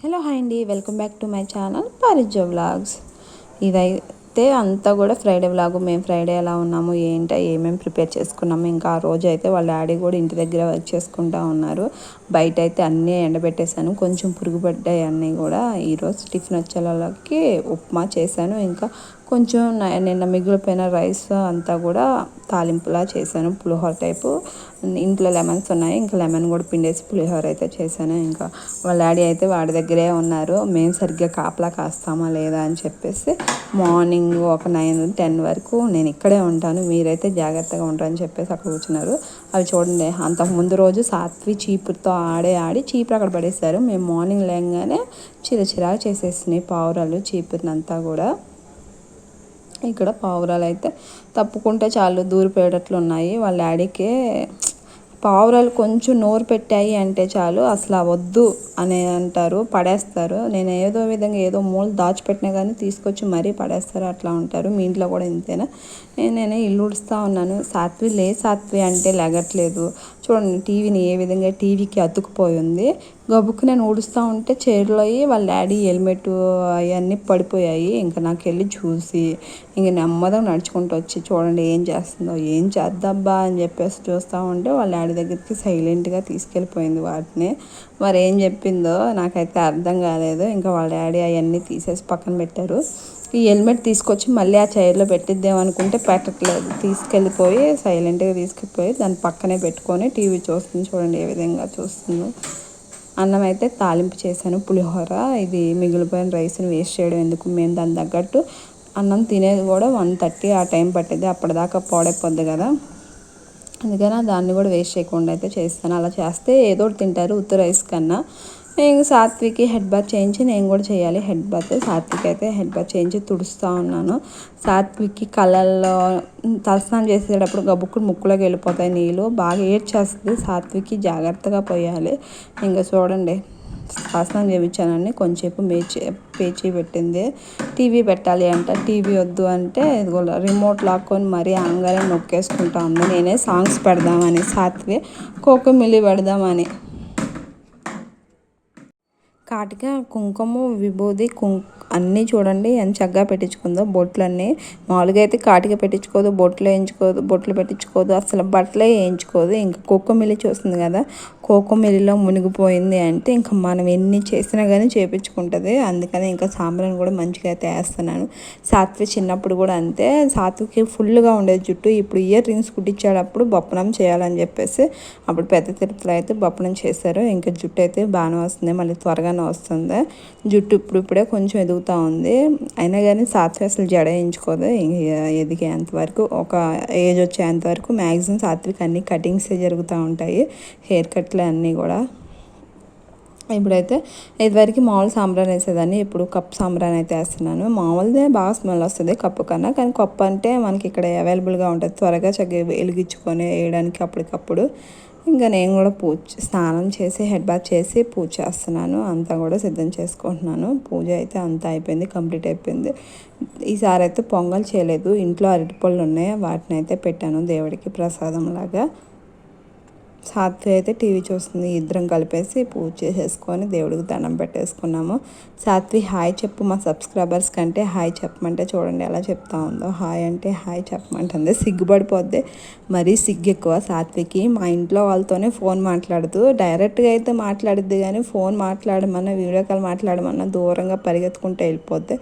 Hello hi అండి welcome back to my channel Parijo vlogs. ఇదైతే అంతా కూడా ఫ్రైడే వ్లాగ్ మేము ఫ్రైడే ఎలా ఉన్నాము ఏంటో ఏమేమి ప్రిపేర్ చేసుకున్నాము ఇంకా ఆ రోజు అయితే వాళ్ళ డాడీ కూడా ఇంటి దగ్గర వర్క్ చేసుకుంటా ఉన్నారు. బయట అయితే అన్నీ ఎండబెట్టేశాను కొంచెం పురుగు పడ్డాయి అన్నీ కూడా. ఈరోజు టిఫిన్ వచ్చే ఉప్మా చేశాను ఇంకా కొంచెం నిన్న మిగిలిపోయిన రైస్ అంతా కూడా తాలింపులా చేశాను పులిహోర టైపు. ఇంట్లో లెమన్స్ ఉన్నాయి ఇంకా లెమన్ కూడా పిండేసి పులిహోర అయితే చేశాను. ఇంకా వాళ్ళ డాడీ అయితే వాడి దగ్గరే ఉన్నారు. మేము సరిగ్గా కాపలా కాస్తామా లేదా అని చెప్పేసి మార్నింగ్ ఒక నైన్ టెన్ వరకు నేను ఇక్కడే ఉంటాను మీరైతే జాగ్రత్తగా ఉంటారని చెప్పేసి అక్కడ కూర్చున్నారు. అవి చూడండి అంతకుముందు రోజు సాత్వి చీపుతో ఆడే ఆడి చీపురు అక్కడ పడేశారు. మేము మార్నింగ్ లేగానే చిర చేసేసినాయి పావురాలు చీపురునంతా కూడా. ఇక్కడ పావురాలు అయితే తప్పుకుంటే చాలు దూరిపోయేటట్లు ఉన్నాయి వాళ్ళ డాడీకే పావురాలు కొంచెం నోరు పెట్టాయి అంటే చాలు అసలు వద్దు అని అంటారు పడేస్తారు. నేను ఏదో విధంగా ఏదో మూల దాచిపెట్టినా కానీ తీసుకొచ్చి మరీ పడేస్తారు అట్లా ఉంటారు. మీ ఇంట్లో కూడా ఇంతేనా? నేను నేను ఇల్లు ఉడుస్తూ ఉన్నాను. సాత్వి లే సాత్వి అంటే లెగట్లేదు. చూడండి టీవీని ఏ విధంగా టీవీకి అతుకుపోయి ఉంది. గబుక్కు నేను ఊడుస్తూ ఉంటే చైర్లో అయ్యి వాళ్ళ డాడీ హెల్మెట్ అవన్నీ పడిపోయాయి. ఇంకా నాకు వెళ్ళి చూసి ఇంక నెమ్మదిగా నడుచుకుంటూ వచ్చి చూడండి ఏం చేస్తుందో ఏం చేద్దాబ్బా అని చెప్పేసి చూస్తూ ఉంటే వాళ్ళ డాడీ దగ్గరికి సైలెంట్గా తీసుకెళ్ళిపోయింది వాటిని. మరి ఏం చెప్పిందో నాకైతే అర్థం కాలేదు. ఇంకా వాళ్ళ డాడీ అవన్నీ తీసేసి పక్కన పెట్టారు. ఈ హెల్మెట్ తీసుకొచ్చి మళ్ళీ ఆ చైర్లో పెట్టిద్దాం అనుకుంటే పెట్టట్లేదు. తీసుకెళ్ళిపోయి సైలెంట్గా తీసుకెళ్ళిపోయి దాని పక్కనే పెట్టుకొని టీవీ చూస్తుంది. చూడండి ఏ విధంగా చూస్తుందో. అన్నం అయితే తాలింపు చేశాను. పులిహోర ఇది మిగిలిపోయిన రైస్ని వేస్ట్ చేయడం ఎందుకు? మేము దాని తగ్గట్టు అన్నం తినేది కూడా వన్ థర్టీ ఆ టైం పట్టింది. అప్పటిదాకా పాడైపోద్ది కదా. అందుకని దాన్ని కూడా వేస్ట్ చేయకుండా అయితే చేస్తాను. అలా చేస్తే ఏదో ఒకటి తింటారు ఉత్త రైస్ కన్నా. నేను సాత్వికి హెడ్ బాత్ చేయించి నేను కూడా చేయాలి హెడ్ బాత్. సాత్విక్ అయితే హెడ్ బాత్ చేయించి తుడుస్తూ ఉన్నాను. సాత్విక్కి కళ్ళల్లో తలస్నానం చేసేటప్పుడు గబుక్కుడు ముక్కులోకి వెళ్ళిపోతాయి నీళ్ళు. బాగా ఏడ్చేస్తుంది. సాత్విక్కి జాగ్రత్తగా పోయాలి. ఇంకా చూడండి తలస్నానం చేయించానని కొంచెంసేపు మేచి పేచి పెట్టింది. టీవీ పెట్టాలి అంట టీవీ వద్దు అంటే ఇదిగో రిమోట్ లాక్కొని మరీ అంగానే నొక్కేసుకుంటా ఉంది. నేనే సాంగ్స్ పెడదామని సాత్వి కోకమిల్లి పెడదామని. కాటిక కుంకుమ విభూది కుం అన్నీ చూడండి ఎంత చక్కగా పెట్టించుకుందో బొట్లన్నీ. మామూలుగా అయితే కాటిగా పెట్టించుకోదు బొట్లు వేయించుకోదు బొట్లు పెట్టించుకోదు అసలు బట్టలే వేయించుకోదు. ఇంకా కోకో మిల్లి చూస్తుంది కదా కోకో మిల్లిలో మునిగిపోయింది అంటే ఇంకా మనం ఎన్ని చేసినా కానీ చేపించుకుంటుంది. అందుకని ఇంకా సాంబ్రాన్ని కూడా మంచిగా అయితే వేస్తున్నాను సాత్వి చిన్నప్పుడు కూడా అంతే. సాత్వికి ఫుల్గా ఉండేది జుట్టు. ఇప్పుడు ఇయర్ రింగ్స్ కుట్టించేటప్పుడు బొప్పనం చేయాలని చెప్పేసి అప్పుడు పెద్ద తిరుపతిలో అయితే బొప్పనం చేశారు. ఇంకా జుట్టు అయితే బాగానే వస్తుంది మళ్ళీ త్వరగానే వస్తుంది. జుట్టు ఇప్పుడు ఇప్పుడే కొంచెం ఎదుగుతూ ఉంది. అయినా కానీ సాత్వి అసలు జడ వేయించుకోదు ఇంక ఎదిగేంత వరకు ఒక ఏజ్ వచ్చేంత వరకు మ్యాక్సిమం సాత్విక్ అన్ని కటింగ్సే జరుగుతూ ఉంటాయి. హెయిర్ కట్లు అన్నీ కూడా. ఇప్పుడైతే ఇదివరకు మామూలు సాంబ్రాన్ వేసేదాన్ని. ఇప్పుడు కప్ సాంబ్రాన్ అయితే వేస్తున్నాను. మామూలుదే బాగా స్మెల్ వస్తుంది కప్పు కన్నా. కానీ కప్పు అంటే మనకి ఇక్కడ అవైలబుల్గా ఉంటుంది. త్వరగా చక్కగా వెలిగించుకొని వేయడానికి అప్పటికప్పుడు. ఇంకా నేను కూడా పూజ స్నానం చేసి హెడ్ బాత్ చేసి పూజ చేస్తున్నాను. అంతా కూడా సిద్ధం చేసుకుంటున్నాను. పూజ అయితే అంతా అయిపోయింది కంప్లీట్ అయిపోయింది. ఈసారి అయితే పొంగల్ చేయలేదు. ఇంట్లో అరటిపళ్ళు ఉన్నాయి. వాటిని అయితే పెట్టాను దేవుడికి ప్రసాదం లాగా. సాత్వి అయితే టీవీ చూస్తుంది. ఇద్దరం కలిపేసి పూజ చేసేసుకొని దేవుడికి దండం పెట్టేసుకున్నాము. సాత్వి హాయ్ చెప్పు మా సబ్స్క్రైబర్స్ కంటే హాయ్ చెప్పమంటే చూడండి ఎలా చెప్తా ఉందో. హాయ్ అంటే హాయ్ చెప్పమంటుంది. సిగ్గుపడిపోద్ది. మరీ సిగ్గు ఎక్కువ సాత్వికి. మా ఇంట్లో వాళ్ళతోనే ఫోన్ మాట్లాడుతూ డైరెక్ట్గా అయితే మాట్లాడుద్ది కానీ ఫోన్ మాట్లాడమన్నా వీడియో కాల్ మాట్లాడమన్నా దూరంగా పరిగెత్తుకుంటూ వెళ్ళిపోతే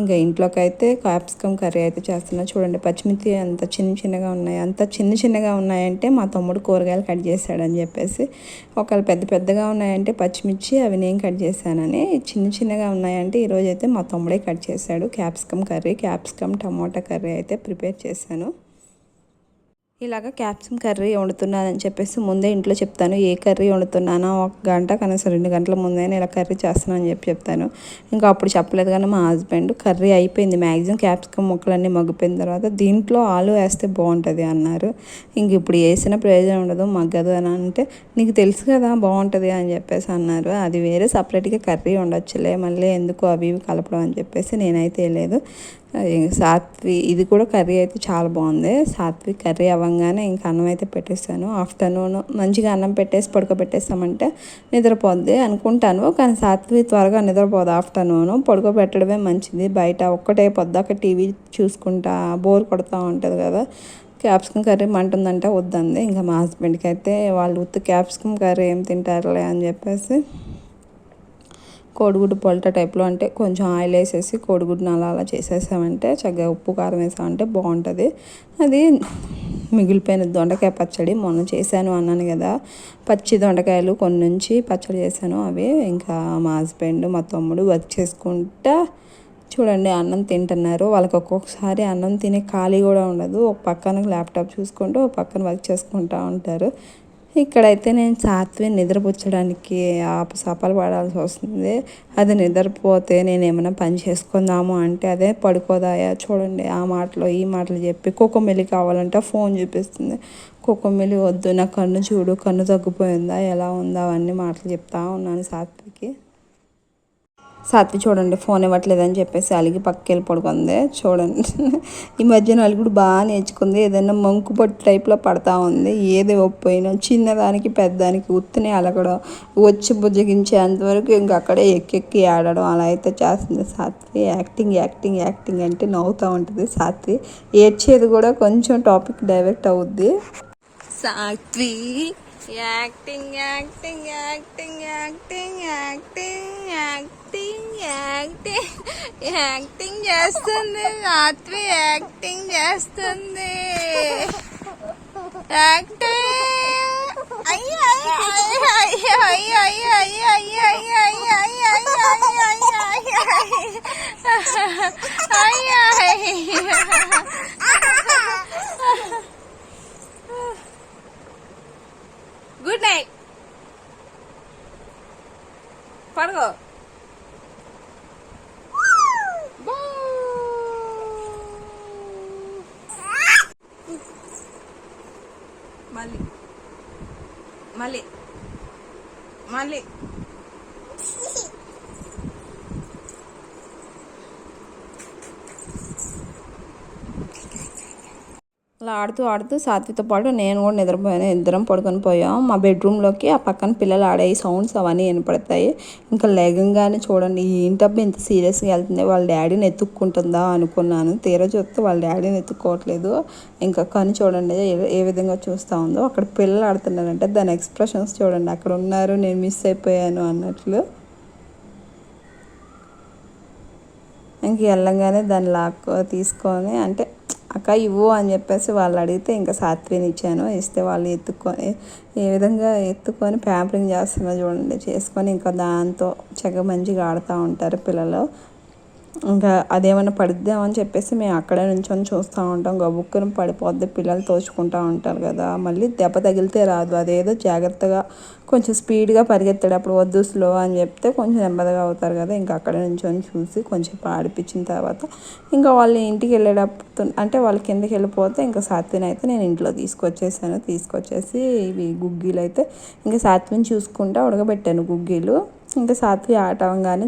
ఇంకా ఇంట్లోకి అయితే క్యాప్సికమ్ కర్రీ అయితే చేస్తున్నా. చూడండి పచ్చిమిర్చి అంత చిన్న చిన్నగా ఉన్నాయి. అంత చిన్న చిన్నగా ఉన్నాయంటే మా తమ్ముడు కూరగాయలు కట్ చేశాడని చెప్పేసి ఒకవేళ పెద్ద పెద్దగా ఉన్నాయంటే పచ్చిమిర్చి అవి నేను కట్ చేశానని చిన్న చిన్నగా ఉన్నాయంటే ఈరోజు అయితే మా తమ్ముడే కట్ చేశాడు. Capsicum curry capsicum tomato curry అయితే ప్రిపేర్ చేశాను. ఇలాగ క్యాప్సికమ్ కర్రీ వండుతున్నానని చెప్పేసి ముందే ఇంట్లో చెప్తాను. ఏ కర్రీ వండుతున్నానో ఒక గంట కనీసం రెండు గంటల ముందే ఇలా కర్రీ చేస్తున్నానని అని చెప్పి చెప్తాను. ఇంకా అప్పుడు చెప్పలేదు కానీ మా హస్బెండ్ కర్రీ అయిపోయింది. మ్యాక్సిమం క్యాప్సికమ్ మొక్కలన్నీ మగ్గిపోయిన తర్వాత దీంట్లో ఆలు వేస్తే బాగుంటుంది అన్నారు. ఇంక ఇప్పుడు వేసిన ప్రయోజనం ఉండదు మగ్గదు అని అంటే నీకు తెలుసు కదా బాగుంటుంది అని చెప్పేసి అన్నారు. అది వేరే సపరేట్గా కర్రీ ఉండొచ్చులే మళ్ళీ ఎందుకు అవి ఇవి కలపడం అని చెప్పేసి నేనైతే లేదు సాత్వి ఇది కూడా కర్రీ అయితే చాలా బాగుంది. సాత్వి కర్రీ అవ్వగానే ఇంకా అన్నం అయితే పెట్టేస్తాను. ఆఫ్టర్నూన్ మంచిగా అన్నం పెట్టేసి పడుకోబెట్టేస్తామంటే నిద్రపోద్ది అనుకుంటాను. కానీ సాత్వి త్వరగా నిద్రపోదు ఆఫ్టర్నూన్. పడుకోబెట్టడమే మంచిది. బయట ఒక్కటే పొద్దాక టీవీ చూసుకుంటా బోర్ కొడుతూ ఉంటుంది కదా. క్యాప్సికమ్ కర్రీ మంటుందంటే వద్దంది. ఇంకా మా హస్బెండ్కి అయితే వాళ్ళు ఉత్తి క్యాప్సికమ్ కర్రీ ఏం తింటారులే అని చెప్పేసి కోడిగుడ్డు పొలట టైప్లో అంటే కొంచెం ఆయిల్ వేసేసి కోడిగుడ్డును అలా అలా చేసేసామంటే చక్కగా ఉప్పు కారం వేసామంటే బాగుంటుంది. అది మిగిలిపోయిన దొండకాయ పచ్చడి మొన్న చేశాను అన్నాను కదా. పచ్చి దొండకాయలు కొన్ని నుంచి పచ్చడి చేశాను అవి ఇంకా మా హస్బెండ్ మా తమ్ముడు వర్క్ చేసుకుంటా చూడండి అన్నం తింటున్నారు. వాళ్ళకి ఒక్కొక్కసారి అన్నం తినే ఖాళీ కూడా ఉండదు. ఒక పక్కన ల్యాప్టాప్ చూసుకుంటూ ఒక పక్కన వర్క్ చేసుకుంటూ ఉంటారు. ఇక్కడైతే నేను సాత్వి నిద్రపుచ్చడానికి ఆపసాపాలు పడాల్సి వస్తుంది. అది నిద్రపోతే నేను ఏమైనా పని చేసుకుందాము అంటే అదే పడుకోదాయా? చూడండి ఆ మాటలు ఈ మాటలు చెప్పి కుక్కమిల్లి కావాలంటే ఫోన్ చూపిస్తుంది. కుక్కమిల్లి వద్దు నా కన్ను చూడు కన్ను తగ్గిపోయిందా? ఎలా ఉందా? అవన్నీ మాటలు చెప్తా ఉన్నాను సాత్వికి. సాత్వి చూడండి ఫోన్ ఇవ్వట్లేదని చెప్పేసి అలిగి పక్కకి వెళ్ళి పడుకుంది. చూడండి. ఈ మధ్యన అలుగుడు బాగా నేర్చుకుంది. ఏదైనా మంకు పట్టు టైప్లో పడతా ఉంది. ఏది ఒప్పోయినా చిన్నదానికి పెద్దదానికి ఉత్తనే అలగడం వచ్చి బుజ్జగించేంతవరకు ఇంక అక్కడే ఎక్కెక్కి ఆడడం అలా అయితే చేస్తుంది సాత్వి. యాక్టింగ్ యాక్టింగ్ యాక్టింగ్ అంటే నవ్వుతూ ఉంటుంది సాత్వి. ఏడ్చేది కూడా కొంచెం టాపిక్ డైవర్ట్ అవుద్ది. Satvi acting acting acting acting acting acting acting చేస్తుంది. రాత్రి యాక్టింగ్ చేస్తుంది. యాక్టింగ్. అయ్యో అయ్యో అయ్యో అయ్యో అయ్యో అయ్యో అయ్యో అయ్యో అయ్యో అయ్యో అయ్యో అయ్యో గుడ్ నైట్. పడుకో మళ్ళీ మళ్ళీ మళ్ళీ. ఆడుతూ ఆడుతూ సాత్వితో పాటు నేను కూడా నిద్రపోయాను. ఇద్దరం పడుకొని పోయాం. మా బెడ్రూమ్లోకి ఆ పక్కన పిల్లలు ఆడే సౌండ్స్ అవన్నీ వినపడతాయి. ఇంకా లేగంగానే చూడండి ఏంటబ్బా ఇంత సీరియస్గా వెళ్తుంది? వాళ్ళ డాడీని ఎత్తుక్కుంటుందా అనుకున్నాను. తీరా చూస్తే వాళ్ళ డాడీని ఎత్తుక్కోవట్లేదు. ఇంకా కని చూడండి ఏ విధంగా చూస్తూ ఉందో. అక్కడ పిల్లలు ఆడుతున్నారంటే. దాని ఎక్స్ప్రెషన్స్ చూడండి. అక్కడ ఉన్నారు నేను మిస్ అయిపోయాను అన్నట్లు. ఇంక వెళ్ళంగానే దాన్ని లాక్కు తీసుకొని అంటే అక్క ఇవ్వు అని చెప్పేసి వాళ్ళు అడిగితే ఇంకా సాత్విని ఇచ్చాను. ఇస్తే వాళ్ళు ఎత్తుక్కొని ఏ విధంగా ఎత్తుకొని ప్యాంపరింగ్ చేస్తున్నా చూడండి. చేసుకొని ఇంకా దాంతో చక్కగా మంచిగా ఆడుతూ ఉంటారు పిల్లలు. ఇంకా అదేమన్నా పడిద్దామని చెప్పేసి మేము అక్కడే నుంచొని చూస్తూ ఉంటాం. గబుక్కుని పడిపోద్ది పిల్లలు తోచుకుంటూ ఉంటారు కదా. మళ్ళీ దెబ్బ తగిలితే రాదు. అదేదో జాగ్రత్తగా కొంచెం స్పీడ్గా పరిగెత్తేటప్పుడు వద్దు స్లో అని చెప్తే కొంచెం నెమ్మదిగా అవుతారు కదా. ఇంకా అక్కడ నుంచొని చూసి కొంచెం పాడిపించిన తర్వాత ఇంకా వాళ్ళు ఇంటికి వెళ్ళేటప్పుడు అంటే వాళ్ళ కిందకి వెళ్ళిపోతే ఇంకా సాత్విని అయితే నేను ఇంట్లో తీసుకొచ్చేసాను. తీసుకొచ్చేసి ఇవి గుగ్గీలు అయితే ఇంకా సాత్విని చూసుకుంటా ఉడకబెట్టాను గుగ్గీలు. ఇంకా సాత్వి ఆట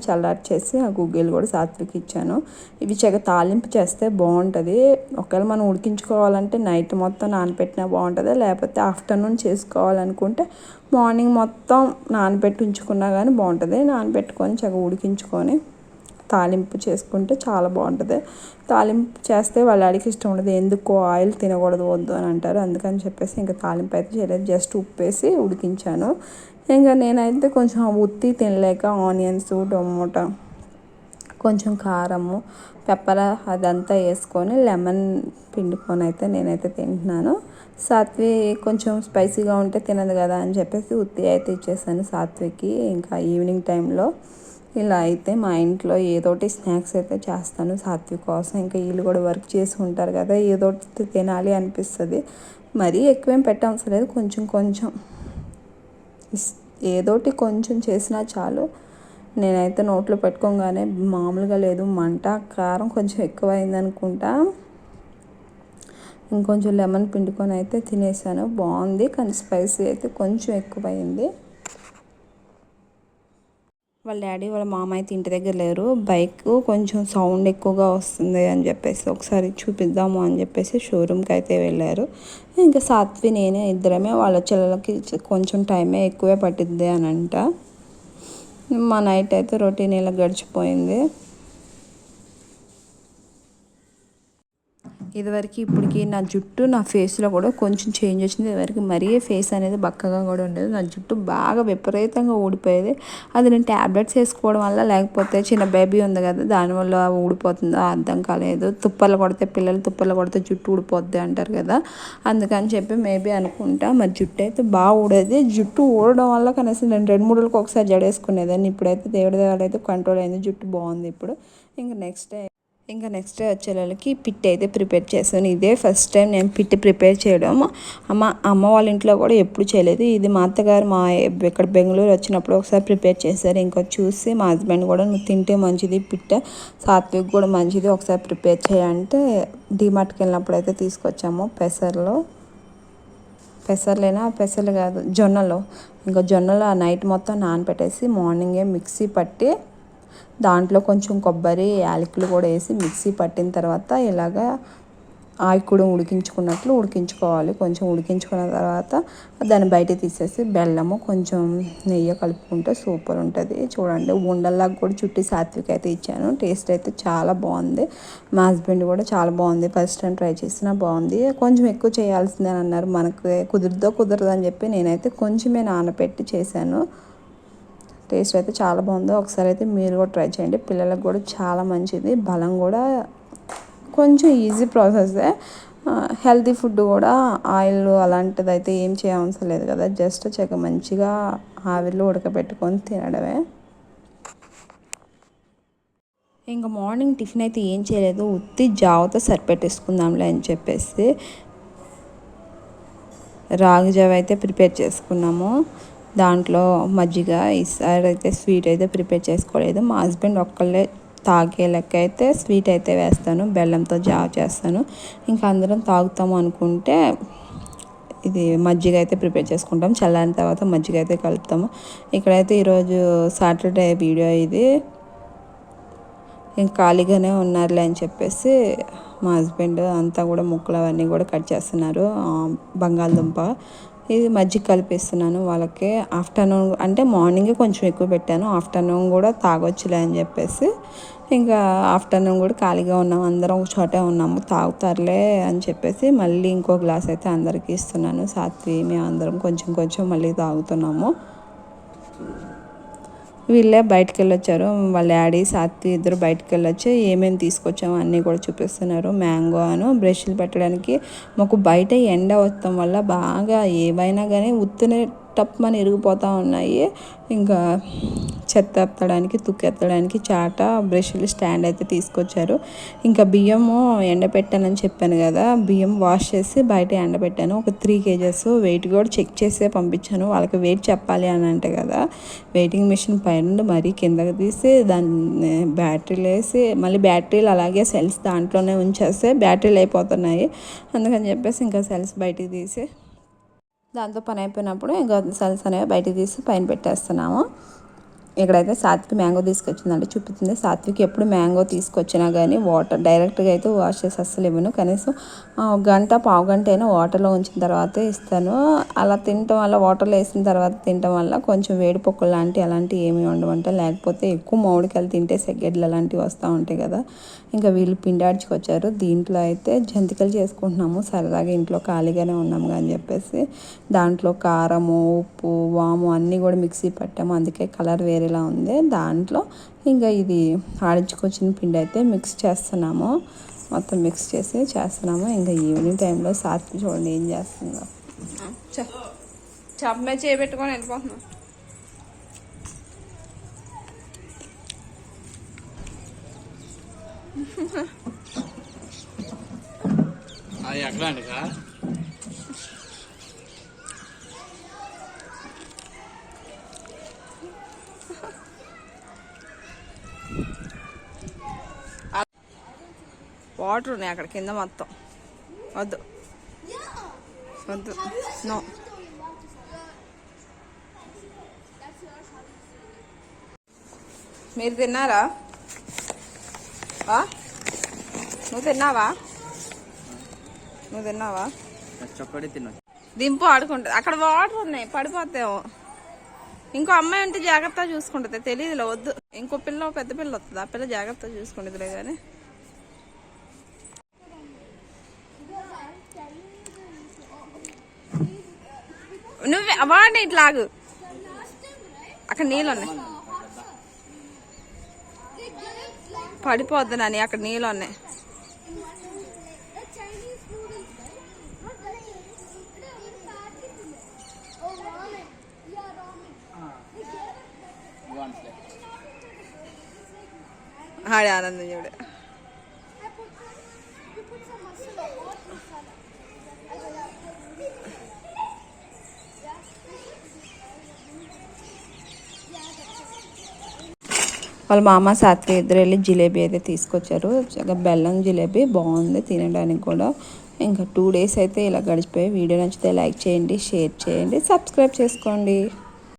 చల్లారి చేసి ఆ గుగ్గిలు కూడా సాత్వికి ఇచ్చాను. ఇవి చెగ తాలింపు చేస్తే బాగుంటుంది. ఒకవేళ మనం ఉడికించుకోవాలంటే నైట్ మొత్తం నానపెట్టినా బాగుంటుంది? లేకపోతే ఆఫ్టర్నూన్ చేసుకోవాలనుకుంటే మార్నింగ్ మొత్తం నానబెట్టి ఉంచుకున్నా కానీ బాగుంటుంది. నానబెట్టుకొని చగ ఉడికించుకొని తాలింపు చేసుకుంటే చాలా బాగుంటుంది. తాలింపు చేస్తే వాళ్ళడికి ఇష్టం ఉండదు. ఎందుకు ఆయిల్ తినకూడదు వద్దు అని అంటారు. అందుకని చెప్పేసి ఇంకా తాలింపు అయితే చేయలేదు. జస్ట్ ఉప్పేసి ఉడికించాను. ఇంకా నేనైతే కొంచెం ఉత్తి తినలేక ఆనియన్స్ టమోటా కొంచెం కారము పెప్పర్ అదంతా వేసుకొని లెమన్ పిండుకొని అయితే నేనైతే తింటున్నాను. సాత్వి కొంచెం స్పైసీగా ఉంటే తినదు కదా అని చెప్పేసి ఉత్తి అయితే ఇచ్చేసాను సాత్వికి. ఇంకా ఈవినింగ్ టైంలో ఇలా అయితే మా ఇంట్లో ఏదోటి స్నాక్స్ అయితే చేస్తాను సాత్వి కోసం. ఇంకా వీళ్ళు కూడా వర్క్ చేసి ఉంటారు కదా ఏదోటి తినాలి అనిపిస్తుంది. మరీ ఎక్కువేం పెట్టవసరం లేదు కొంచెం కొంచెం ఏదోటి కొంచెం చేసినా చాలు. నేనైతే నోట్లో పెట్టుకోగానే మామూలుగా లేదు. మంట కారం కొంచెం ఎక్కువ అయిందనుకుంటా ఇంకొంచెం లెమన్ పిండుకొని అయితే తినేసాను. బాగుంది కానీ స్పైసీ అయితే కొంచెం ఎక్కువైంది. వాళ్ళ డాడీ వాళ్ళ మామ అయితే ఇంటి దగ్గర లేరు. బైక్ కొంచెం సౌండ్ ఎక్కువగా వస్తుంది అని చెప్పేసి ఒకసారి చూపిద్దాము అని చెప్పేసి షోరూమ్కి అయితే వెళ్ళారు. ఇంకా సాత్వి నేనే ఇద్దరమే వాళ్ళ చెల్లెలకి కొంచెం టైమే ఎక్కువే పట్టిద్ది అని అంట. మా నైట్ అయితే రొటీన్ ఇలా గడిచిపోయింది. ఇదివరకు ఇప్పటికి నా జుట్టు నా ఫేస్లో కూడా కొంచెం చేంజ్ వచ్చింది. ఇదివరకు మరీ ఫేస్ అనేది బక్కగా కూడా ఉండేది. నా జుట్టు బాగా విపరీతంగా ఊడిపోయేది. అది నేను ట్యాబ్లెట్స్ వేసుకోవడం వల్ల లేకపోతే చిన్న బేబీ ఉంది కదా దానివల్ల ఊడిపోతుందో అర్థం కాలేదు. తుప్పలు కొడితే పిల్లలు తుప్పలు కొడితే జుట్టు ఊడిపోద్ది అంటారు కదా. అందుకని చెప్పి మేబీ అనుకుంటా. మరి జుట్టు అయితే బాగా ఊడేది. జుట్టు ఊడడం వల్ల కనీసం నేను రెండు మూడులకు ఒకసారి జడేసుకునేదాన్ని. ఇప్పుడైతే దేవుడి దేవుడు అయితే కంట్రోల్ అయింది. జుట్టు బాగుంది ఇప్పుడు. ఇంకా నెక్స్ట్ ఇంకా నెక్స్ట్ డే వచ్చేళ్ళకి పిట్ అయితే ప్రిపేర్ చేశాను. ఇదే ఫస్ట్ టైం నేను పిట్ ప్రిపేర్ చేయడం. అమ్మ అమ్మ వాళ్ళ ఇంట్లో కూడా ఎప్పుడు చేయలేదు. ఇది మా అత్తగారు మా ఇక్కడ బెంగళూరు వచ్చినప్పుడు ఒకసారి ప్రిపేర్ చేశారు. ఇంకా చూసి మా హస్బెండ్ కూడా నువ్వు తింటే మంచిది పిట్ట సాత్విక్ కూడా మంచిది ఒకసారి ప్రిపేర్ చేయంటే డిమార్ట్కి వెళ్ళినప్పుడు అయితే తీసుకొచ్చాము. పెసర్లో. పెసర్లేనా? పెసర్లు కాదు జొన్నలు. ఇంకా జొన్నలు నైట్ మొత్తం నానపెట్టేసి మార్నింగే మిక్సీ పట్టి దాంట్లో కొంచెం కొబ్బరి యాలకులు కూడా వేసి మిక్సీ పట్టిన తర్వాత ఇలాగా ఆకుడు ఉడికించుకున్నట్లు ఉడికించుకోవాలి. కొంచెం ఉడికించుకున్న తర్వాత దాన్ని బయట తీసేసి బెల్లము కొంచెం నెయ్యి కలుపుకుంటే సూపర్ ఉంటుంది. చూడండి ఉండల్లాగా కూడా చుట్టి సాత్విక్ అయితే ఇచ్చాను. టేస్ట్ అయితే చాలా బాగుంది. మా హస్బెండ్ కూడా చాలా బాగుంది. ఫస్ట్ టైం ట్రై చేసినా బాగుంది. కొంచెం ఎక్కువ చేయాల్సిందే అన్నారు. మనకు కుదురుదో కుదరదని చెప్పి నేనైతే కొంచెమే నానబెట్టి చేశాను. టేస్ట్ అయితే చాలా బాగుంది ఒకసారి అయితే మీరు కూడా ట్రై చేయండి. పిల్లలకు కూడా చాలా మంచిది. బలం కూడా కొంచెం ఈజీ ప్రాసెసే హెల్తీ ఫుడ్ కూడా ఆయిల్ అలాంటిది అయితే ఏం చేయవసరం లేదు కదా. జస్ట్ చక్క మంచిగా ఆవిరిలో ఉడకబెట్టుకొని తినడమే. ఇంకా మార్నింగ్ టిఫిన్ అయితే ఏం చేయలేదు. ఉత్తి జావతో సరిపెట్టేసుకుందాంలే అని చెప్పేసి రాగి జావ అయితే ప్రిపేర్ చేసుకున్నాము. దాంట్లో మజ్జిగ ఈసారి అయితే స్వీట్ అయితే ప్రిపేర్ చేసుకోలేదు. మా హస్బెండ్ ఒక్కళ్ళే తాగే లెక్క అయితే స్వీట్ అయితే వేస్తాను బెల్లంతో జావ చేస్తాను. ఇంకా అందరం తాగుతాము అనుకుంటే ఇది మజ్జిగ అయితే ప్రిపేర్ చేసుకుంటాం. చల్లారిన తర్వాత మజ్జిగ అయితే కలుపుతాము. ఇక్కడైతే ఈరోజు సాటర్డే వీడియో ఇది. ఇంకా ఖాళీగానే ఉన్నారులే అని చెప్పేసి మా హస్బెండ్ అంతా కూడా ముక్కలు అవన్నీ కూడా కట్ చేస్తున్నారు. బంగాళదుంప ఇది మజ్జిగ కలిపిస్తున్నాను వాళ్ళకి. ఆఫ్టర్నూన్ అంటే మార్నింగే కొంచెం ఎక్కువ పెట్టాను. ఆఫ్టర్నూన్ కూడా తాగొచ్చులే అని చెప్పేసి ఇంకా ఆఫ్టర్నూన్ కూడా ఖాళీగా ఉన్నాం. అందరం ఒక చోటే ఉన్నాము. తాగుతారులే అని చెప్పేసి మళ్ళీ ఇంకో గ్లాస్ అయితే అందరికీ ఇస్తున్నాను. సాత్వి మేము అందరం కొంచెం కొంచెం మళ్ళీ తాగుతున్నాము. వీళ్ళే బయటకు వెళ్ళొచ్చారు వాళ్ళ డాడీ సాత్వి ఇద్దరు బయటకు వెళ్ళొచ్చి ఏమేమి తీసుకొచ్చామో అన్నీ కూడా చూపిస్తున్నారు. మ్యాంగో అను బ్రష్లు పెట్టడానికి. మాకు బయట ఎండ వస్తాం వల్ల బాగా ఏవైనా కానీ ఉత్తినే టప్ మన ఇరిగిపోతూ ఉన్నాయి. ఇంకా చెత్త ఎత్తడానికి తుక్కు ఎత్తడానికి చాట బ్రష్లు స్టాండ్ అయితే తీసుకొచ్చారు. ఇంకా బియ్యము ఎండపెట్టానని చెప్పాను కదా బియ్యం వాష్ చేసి బయట ఎండబెట్టాను. ఒక త్రీ కేజెస్ వెయిట్ కూడా చెక్ చేసే పంపించాను. వాళ్ళకి వెయిట్ చెప్పాలి అని అంటే కదా వెయిటింగ్ మిషన్ పైన మరీ కిందకి తీసి దాన్ని బ్యాటరీలు వేసి మళ్ళీ బ్యాటరీలు అలాగే సెల్స్ దాంట్లోనే ఉంచేస్తే బ్యాటరీలు అయిపోతున్నాయి. అందుకని చెప్పేసి ఇంకా సెల్స్ బయటికి తీసి దాంతో పని అయిపోయినప్పుడు ఇంకా సెల్స్ అనేవి బయటికి తీసి పైన పెట్టేస్తున్నాము. ఇక్కడైతే సాత్విక్ మ్యాంగో తీసుకొచ్చిందంటే చూపిస్తుంది. సాత్విక్ ఎప్పుడు మ్యాంగో తీసుకొచ్చినా కానీ వాటర్ డైరెక్ట్గా అయితే వాష్ చేసి అస్సలు ఇవ్వను. కనీసం గంట పావు గంట అయినా వాటర్లో ఉంచిన తర్వాతే ఇస్తాను. అలా తినటం వల్ల వాటర్లో వేసిన తర్వాత తినటం వల్ల కొంచెం వేడి పొక్కులు లాంటివి అలాంటివి ఏమి ఉండవంట లేకపోతే ఎక్కువ మామిడికాయలు తింటే సెగ్గెడ్లు అలాంటివి వస్తూ ఉంటాయి కదా. ఇంకా వీళ్ళు పిండాడ్చుకొచ్చారు. దీంట్లో అయితే జంతికలు చేసుకుంటున్నాము. సరదాగా ఇంట్లో ఖాళీగానే ఉన్నాము అని చెప్పేసి దాంట్లో కారము ఉప్పు వాము అన్నీ కూడా మిక్సీ పట్టాము. అందుకే కలర్ వేరేలా ఉంది. దాంట్లో ఇంకా ఇది ఆడించుకొచ్చిన పిండి అయితే మిక్స్ చేస్తున్నాము. మొత్తం మిక్స్ చేసి చేస్తున్నాము. ఇంకా ఈవినింగ్ టైంలో సాత్వి చూడండి ఏం చేస్తుందో. చెప్పమే చేపెట్టుకొని వెళ్ళిపోతున్నాం. అది ఎక్కడానికి వాటర్ ఉన్నాయి అక్కడ కింద మొత్తం. వద్దు. వద్దు. నో. మీరు తిన్నారా? నువ్వు తిన్నావా? నువ్వు తిన్నావా? చొక్కడి దింపు ఆడుకుంటుంది. అక్కడ వాటర్ ఉన్నాయి. పడిపోతావు ఇంకో అమ్మాయి ఉంటే జాగ్రత్తగా చూసుకుంటుంది. తెలియదులే వద్దు. ఇంకో పిల్ల పెద్ద పిల్ల వస్తుంది? ఆ పిల్ల జాగ్రత్తగా చూసుకుంటుందిలే కానీ నువ్వే వాడిని ఇట్లాగు అక్కడ నీళ్ళు ఉన్నాయి. పడిపోద్దు నాని అక్కడ నీళ్ళు ఉన్నాయి. Chinese noodles, వాళ్ళ మామ సాత్వి ఇద్దరు వెళ్ళి జిలేబీ అయితే తీసుకొచ్చారు. బెల్లం జిలేబీ బాగుంది తినడానికి కూడా. ఇంకా టూ డేస్ అయితే ఇలా గడిచిపోయి వీడియో నచ్చితే లైక్ చేయండి షేర్ చేయండి సబ్స్క్రైబ్ చేసుకోండి.